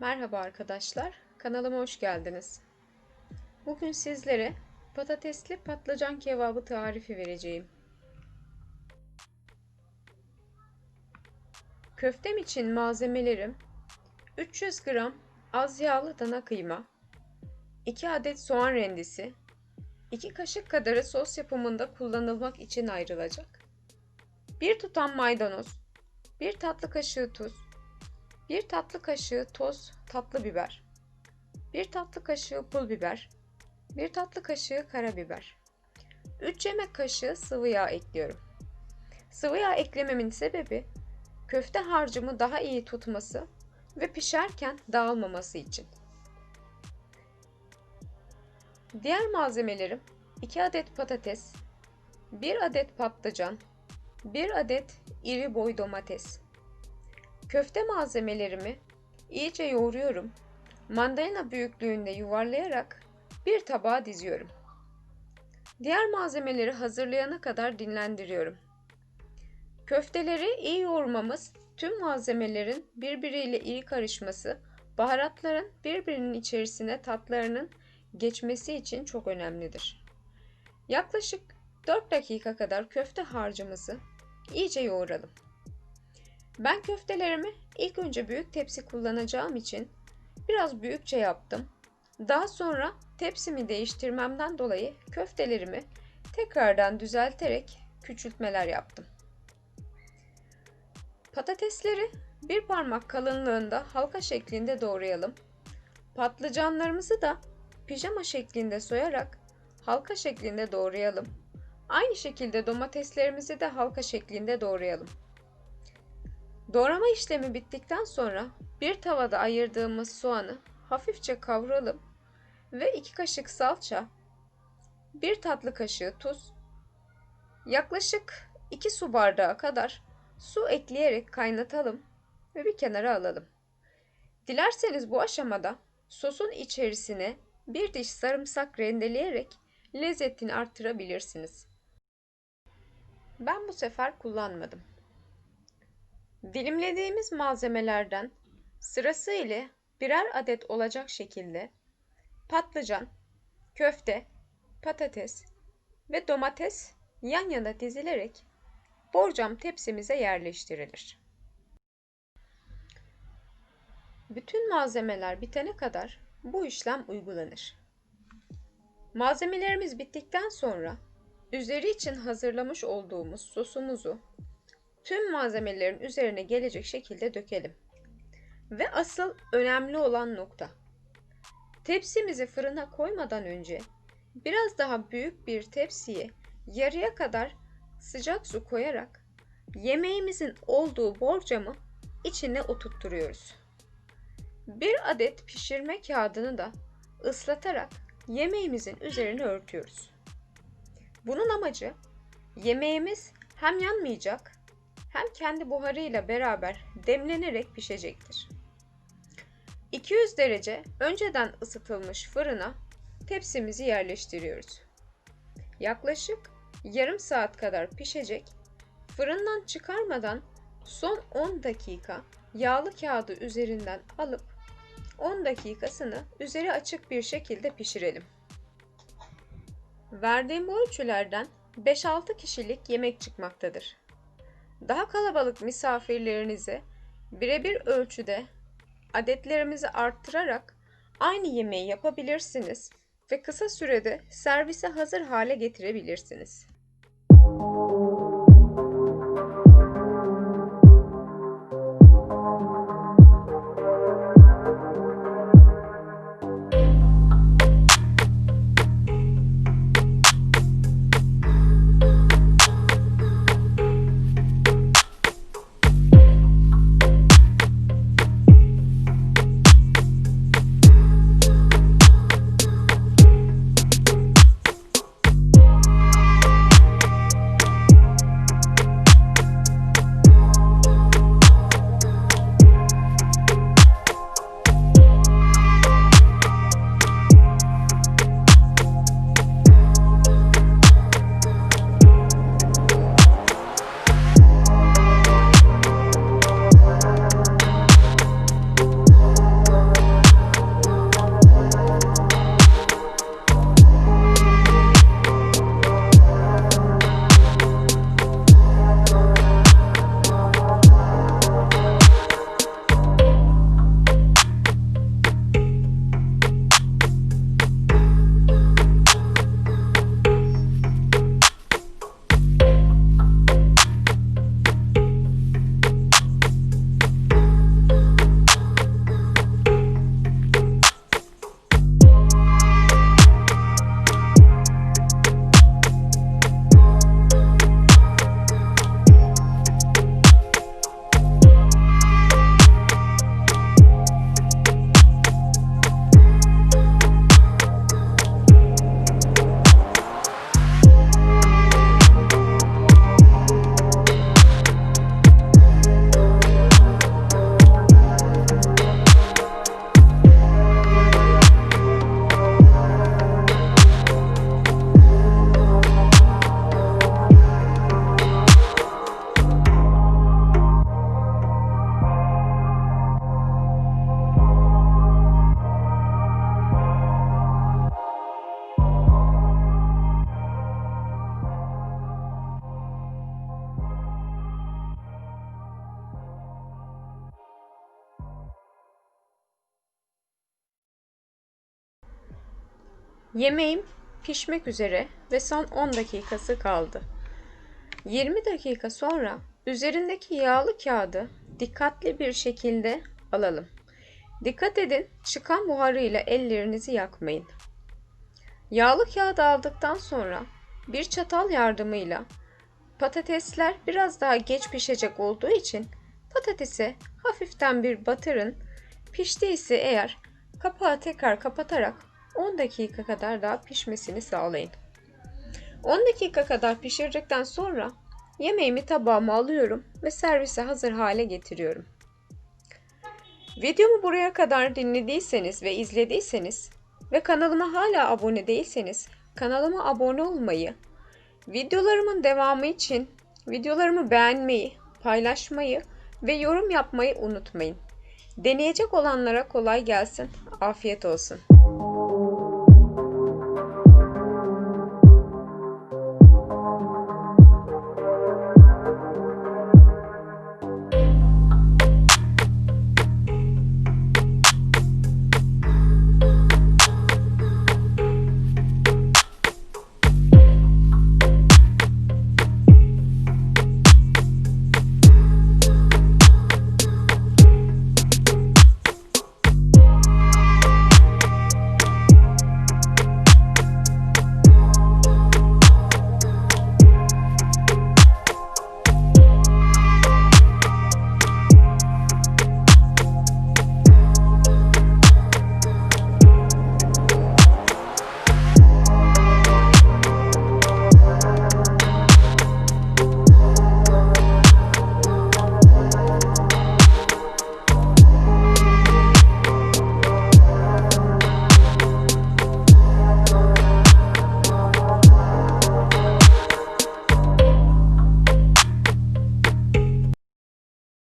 Merhaba arkadaşlar, kanalıma hoş geldiniz. Bugün sizlere patatesli patlıcan kebabı tarifi vereceğim. Köftem için malzemelerim 300 gram az yağlı dana kıyma, 2 adet soğan rendesi, 2 kaşık kadarı sos yapımında kullanılmak için ayrılacak, 1 tutam maydanoz, 1 tatlı kaşığı tuz, 1 tatlı kaşığı toz tatlı biber, 1 tatlı kaşığı pul biber, 1 tatlı kaşığı karabiber, 3 yemek kaşığı sıvı yağ ekliyorum. Sıvı yağ eklememin sebebi köfte harcımı daha iyi tutması ve pişerken dağılmaması için. Diğer malzemelerim 2 adet patates, 1 adet patlıcan, 1 adet iri boy domates, Köfte malzemelerimi iyice yoğuruyorum. Mandalina büyüklüğünde yuvarlayarak bir tabağa diziyorum. Diğer malzemeleri hazırlayana kadar dinlendiriyorum. Köfteleri iyi yoğurmamız tüm malzemelerin birbiriyle iyi karışması, baharatların birbirinin içerisine tatlarının geçmesi için çok önemlidir. Yaklaşık 4 dakika kadar köfte harcımızı iyice yoğuralım. Ben köftelerimi ilk önce büyük tepsi kullanacağım için biraz büyükçe yaptım. Daha sonra tepsimi değiştirmemden dolayı köftelerimi tekrardan düzelterek küçültmeler yaptım. Patatesleri bir parmak kalınlığında halka şeklinde doğrayalım. Patlıcanlarımızı da pijama şeklinde soyarak halka şeklinde doğrayalım. Aynı şekilde domateslerimizi de halka şeklinde doğrayalım. Doğrama işlemi bittikten sonra bir tavada ayırdığımız soğanı hafifçe kavuralım ve 2 kaşık salça, 1 tatlı kaşığı tuz, yaklaşık 2 su bardağı kadar su ekleyerek kaynatalım ve bir kenara alalım. Dilerseniz bu aşamada sosun içerisine bir diş sarımsak rendeleyerek lezzetini arttırabilirsiniz. Ben bu sefer kullanmadım. Dilimlediğimiz malzemelerden sırasıyla birer adet olacak şekilde patlıcan, köfte, patates ve domates yan yana dizilerek borcam tepsimize yerleştirilir. Bütün malzemeler bitene kadar bu işlem uygulanır. Malzemelerimiz bittikten sonra üzeri için hazırlamış olduğumuz sosumuzu tüm malzemelerin üzerine gelecek şekilde dökelim. Ve asıl önemli olan nokta. Tepsimizi fırına koymadan önce biraz daha büyük bir tepsiye yarıya kadar sıcak su koyarak yemeğimizin olduğu borcamı içine oturtturuyoruz. Bir adet pişirme kağıdını da ıslatarak yemeğimizin üzerine örtüyoruz. Bunun amacı yemeğimiz hem yanmayacak hem kendi buharıyla beraber demlenerek pişecektir. 200 derece önceden ısıtılmış fırına tepsimizi yerleştiriyoruz. Yaklaşık yarım saat kadar pişecek. Fırından çıkarmadan son 10 dakika yağlı kağıdı üzerinden alıp 10 dakikasını üzeri açık bir şekilde pişirelim. Verdiğim ölçülerden 5-6 kişilik yemek çıkmaktadır. Daha kalabalık misafirlerinize birebir ölçüde adetlerimizi arttırarak aynı yemeği yapabilirsiniz ve kısa sürede servise hazır hale getirebilirsiniz. Yemeğim pişmek üzere ve son 10 dakikası kaldı. 20 dakika sonra üzerindeki yağlı kağıdı dikkatli bir şekilde alalım. Dikkat edin çıkan buharıyla ellerinizi yakmayın. Yağlı kağıdı aldıktan sonra bir çatal yardımıyla patatesler biraz daha geç pişecek olduğu için patatese hafiften bir batırın. Piştiyse eğer kapağı tekrar kapatarak 10 dakika kadar daha pişmesini sağlayın. 10 dakika kadar pişirdikten sonra yemeğimi tabağıma alıyorum ve servise hazır hale getiriyorum. Videomu buraya kadar dinlediyseniz ve izlediyseniz ve kanalıma hala abone değilseniz kanalıma abone olmayı, videolarımın devamı için videolarımı beğenmeyi, paylaşmayı ve yorum yapmayı unutmayın. Deneyecek olanlara kolay gelsin. Afiyet olsun.